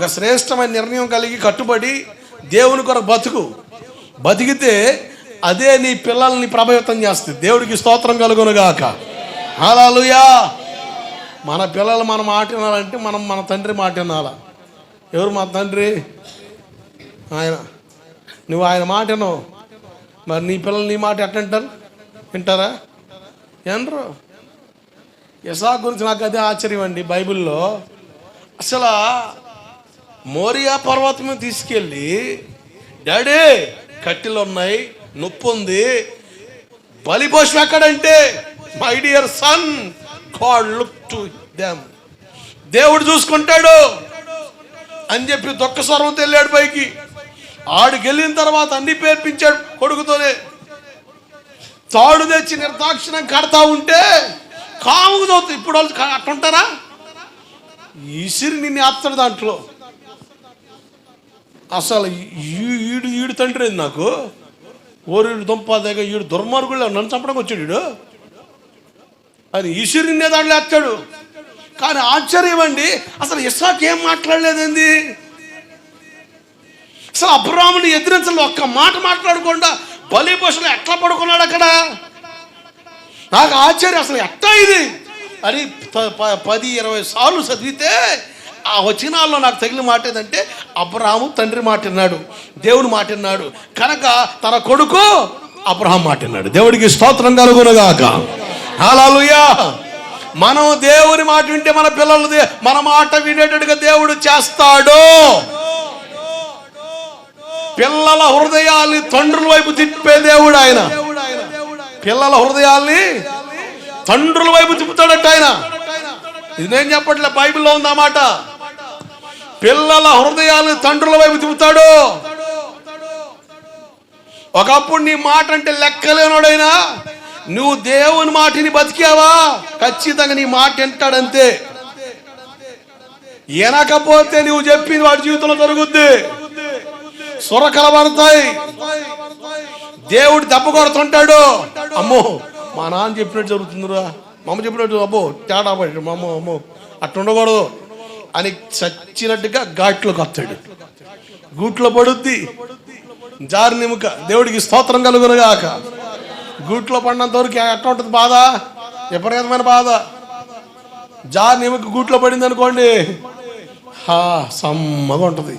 ఒక శ్రేష్టమైన నిర్ణయం కలిగి కట్టుబడి దేవుని కొరకు బతుకు. బతికితే అదే నీ పిల్లల్ని ప్రభావితం చేస్తుంది. దేవుడికి స్తోత్రం కలుగునుగాక హాలూయా మన పిల్లలు మనం మాట వినాలంటే మనం మన తండ్రి మాట వినాలా? ఎవరు మా తండ్రి? ఆయన. నువ్వు ఆయన మాట వినవు. మరి నీ పిల్లలు నీ మాట ఎట్ట వింటారు? వింటారా? వినరు. యశా గురించి నాకు అదే ఆశ్చర్యం అండి బైబిల్లో. అసలు మోరియా పర్వతం తీసుకెళ్ళి డాడీ కట్టెలు ఉన్నాయి నొప్పి ఉంది. బలిపోషం ఎక్కడంటే my dear son God look to them. దేవుడు చూసుకుంటాడు. అని చెప్పి దొక్క స్వరంతో వెళ్ళాడు పైకి. ఆడికి వెళ్ళిన తర్వాత అన్ని పేర్పించాడు కొడుకుతోనే. తాడు తెచ్చి నిర్దాక్షిణం కడతా ఉంటే కాముకు ఇప్పుడు వాళ్ళు అట్టుంటారా? ఈసిరి నిన్ను ఆపుతాడు దాంట్లో అసలు ఈ- ఈడు ఈడు తండ్రి నాకు? ఓరుడు దుంప దగ్గర ఈడు దుర్మార్గుడు నన్ను చంపడానికి వచ్చాడు ఈడు. అని ఈశ్వరు దాంట్లో వేస్తాడు కానీ ఆశ్చర్యం అండి అసలు ఇస్సాక్ ఏం మాట్లాడలేదండి అసలు అబ్రాహ్మణి ఎదిరించలు ఒక్క మాట మాట్లాడకుండా బలి పశువులు ఎట్లా పడుకున్నాడు అక్కడ? నాకు ఆశ్చర్యం అసలు ఎట్టా ఇది? అని ప- ప- పది ఇరవై సార్లు చదివితే ఆ వచనాల్లో నాకు తగిలిన మాట ఏంటంటే అబ్రహాము తండ్రి మాట విన్నాడు దేవుడు మాట విన్నాడు. కనుక తన కొడుకు అబ్రహాం మాట విన్నాడు. దేవుడికి స్తోత్రం కలుగునుగాక. హాలూయా మనం దేవుని మాట వింటే మన పిల్లలు మన మాట వినేటట్టుగా దేవుడు చేస్తాడు. పిల్లల హృదయాల్ని తండ్రుల వైపు తిప్పే దేవుడు ఆయన. పిల్లల హృదయాల్ని తండ్రుల వైపు తిప్పుతాడట ఆయన. ఇది నేను చెప్పట్లే బైబిల్లో ఉంది ఆ మాట పిల్లల హృదయాలు తండ్రుల వైపు తిప్పుతాడు. ఒకప్పుడు నీ మాట అంటే లెక్కలేనోడైనా నువ్వు దేవుని మాటిని బతికావా? ఖచ్చితంగా నీ మాట వింటాడంతే. వినకపోతే నువ్వు చెప్పింది వాడి జీవితంలో జరుగుద్ది. సుర కలబడతాయి దేవుడు దెబ్బ కొడుతుంటాడు. అమ్మో మా నాన్న చెప్పినట్టు జరుగుతుందిరా. మా అమ్మ చెప్పినట్టు అబ్బో తేడా పడి మా అమ్మ అమ్మో అట్లా ఉండకూడదు. అని చచ్చినట్టుగా ఘాట్లోకి వస్తాడు గూట్లో పడుద్ది. జారినిముక దేవుడికి స్తోత్రం కలుగునుగాక. గూట్లో పడినంత వరకు ఎట్లా ఉంటుంది బాధ? విపరీతమైన బాధ. జారినిముక గూట్లో పడింది అనుకోండి హా సమ్మగా ఉంటుంది.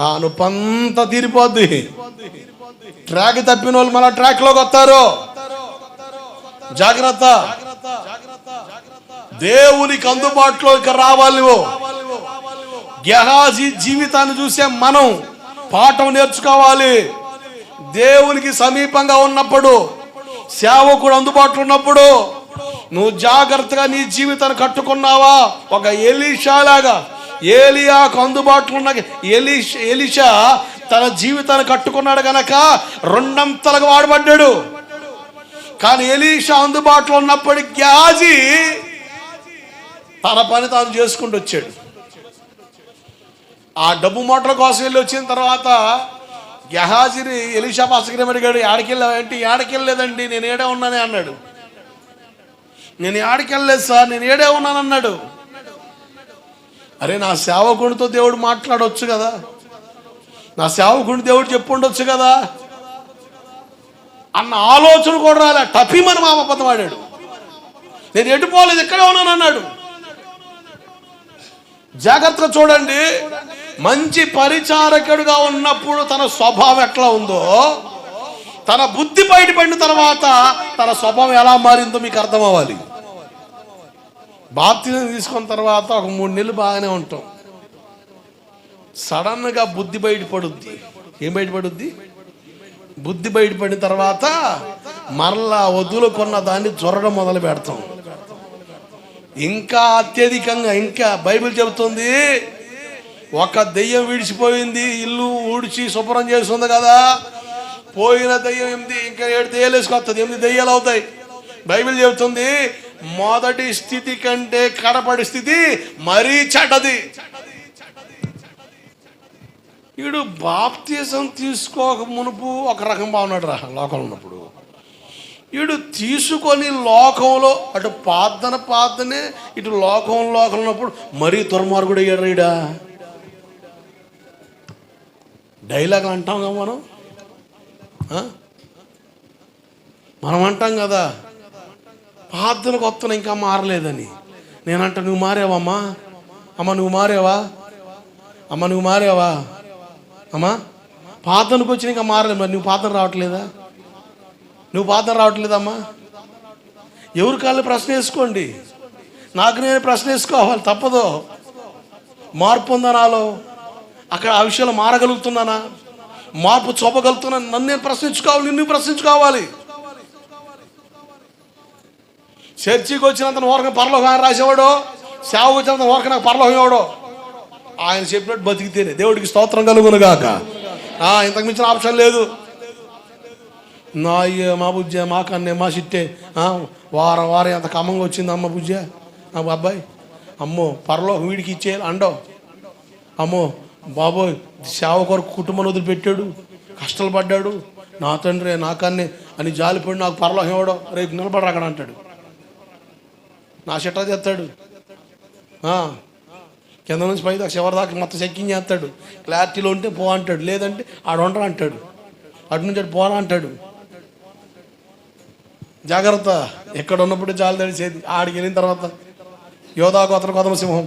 ఆ నొప్పంతా తీరిపోద్ది. ట్రాక్ తప్పిన వాళ్ళు మళ్ళీ ట్రాక్లోకి వస్తారు. జాగ్రత్త. దేవునికి అందుబాటులోకి రావాలి ఓ గెహాజీ జీవితాన్ని చూసే మనం పాఠం నేర్చుకోవాలి. దేవునికి సమీపంగా ఉన్నప్పుడు సేవకుడు అందుబాటులో ఉన్నప్పుడు నువ్వు జాగ్రత్తగా నీ జీవితాన్ని కట్టుకున్నావా? ఒక ఎలీషాలాగా ఏలియాకు అందుబాటులో ఉన్న ఎలీష ఎలిషా తన జీవితాన్ని కట్టుకున్నాడు గనక రెండంతలుగా వాడబడ్డాడు. కానీ ఎలీషా అందుబాటులో ఉన్నప్పటికీ గ్యాజీ తన పని తాను చేసుకుంటూ వచ్చాడు. ఆ డబ్బు మోటార్ కోసం వెళ్ళి వచ్చిన తర్వాత గెహాజిని ఎలీషా పాసగిరి అడిగాడు ఆడకెళ్ళావేంటి ఆడకెళ్ళలేదండి నేను ఏడే ఉన్నానే అన్నాడు. నేను ఆడకెళ్ళలేదు సార్ నేను ఏడే ఉన్నానన్నాడు అరే నా సేవకుడితో దేవుడు మాట్లాడవచ్చు కదా. నా సేవకుడిని దేవుడు చెప్పుండొచ్చు కదా. అన్న ఆలోచన కూడా రాలే. టఫీ మా మామ ఆడాడు నేను ఎటు పోలేదు ఇక్కడే ఉన్నాను అన్నాడు. జాగ్రత్తగా చూడండి. మంచి పరిచారకుడుగా ఉన్నప్పుడు తన స్వభావం ఎట్లా ఉందో తన బుద్ధి బయటపడిన తర్వాత తన స్వభావం ఎలా మారిందో మీకు అర్థం అవ్వాలి బాప్తిజం తీసుకున్న తర్వాత ఒక మూడు నెలలు బాగానే ఉంటాం. సడన్గా బుద్ధి బయటపడుద్ది. ఏం బయటపడుద్ది? బుద్ధి బయటపడిన తర్వాత మరలా వదులుకున్న దాన్ని జ్వరడం మొదలు పెడతాం. ఇంకా అత్యధికంగా ఇంకా బైబిల్ చెబుతుంది ఒక దెయ్యం విడిచిపోయింది ఇల్లు ఊడ్చి శుభ్రం చేస్తుంది కదా. పోయిన దెయ్యం ఎనిమిది ఇంకా ఏడు దెయ్యాలు వేసుకొస్తుంది ఎనిమిది దెయ్యాలు అవుతాయి. బైబిల్ చెబుతుంది మొదటి స్థితి కంటే కడపడి స్థితి మరీ చెడ్డది. వీడు బాప్తీసం తీసుకోక మునుపు ఒక రకం బాగున్నాడు రా లోకంలో ఉన్నప్పుడు. వీడు తీసుకొని లోకంలో అటు పాదన పాదనే ఇటు లోకం లోకం ఉన్నప్పుడు మరీ దుర్మార్గుడు అయ్యాడు ఈడా? డైలాగ్ అంటాం కదా మనం? మనం అంటాం కదా ప్రార్థన కొత్తన ఇంకా మారలేదని. నేనంట నువ్వు మారావమ్మా అమ్మ? నువ్వు మారావా? అమ్మ నువ్వు మారావా? అమ్మా పాతనకు వచ్చిన ఇంకా మారలేదు మరి నువ్వు పాతను రావట్లేదా? నువ్వు ప్రార్థన రావట్లేదమ్మా. ఎవరి కాళ్ళు ప్రశ్న వేసుకోండి. నాకు నేను ప్రశ్న వేసుకోవాలి తప్పదు. మార్పు ఉందా నాలో? అక్కడ ఆ విషయాలు మారగలుగుతున్నానా? మార్పు చూపగలుగుతున్నాను నన్ను నేను ప్రశ్నించుకోవాలి నిన్ను ప్రశ్నించుకోవాలి. చర్చికి వచ్చినంత ఓరక పరలోకం ఆయన రాసేవాడు సేవకు వచ్చినంత ఓరక నాకు పరలోకం ఇవ్వడు ఆయన చెప్పినట్టు బతికితేనే. దేవుడికి స్తోత్రం కలుగును గాక. ఇంతకు మించిన ఆప్షన్ లేదు. నా అయ్యే మా బుజ్జ మా కన్నే మా చిట్టే. వారం వారం ఎంత కమ్మంగా వచ్చింది అమ్మ బుజ్జ. ఆ అబ్బాయి అమ్మో పరలో వీడికి ఇచ్చేయాలి అండో. అమ్మో బాబోయ్ సేవ కొరకు కుటుంబం వదిలిపెట్టాడు కష్టాలు పడ్డాడు. నా తండ్రి నా కన్నే అని జాలిపడి నాకు పరలోకం ఇవ్వడం రేపు నిలబడరు అక్కడ అంటాడు. నా చెట్ట చేస్తాడు కింద నుంచి పై దాకా చివరి దాకా మొత్తం చెక్కింగ్ చేస్తాడు. క్లారిటీలో ఉంటే పో అంటాడు లేదంటే ఆడు ఉండరా అంటాడు. అటు నుంచి అటు పోరా అంటాడు. జాగ్రత్త. ఎక్కడ ఉన్నప్పుడు జాలి తడిచేది ఆడికి వెళ్ళిన తర్వాత యోధా గోత్ర సింహం.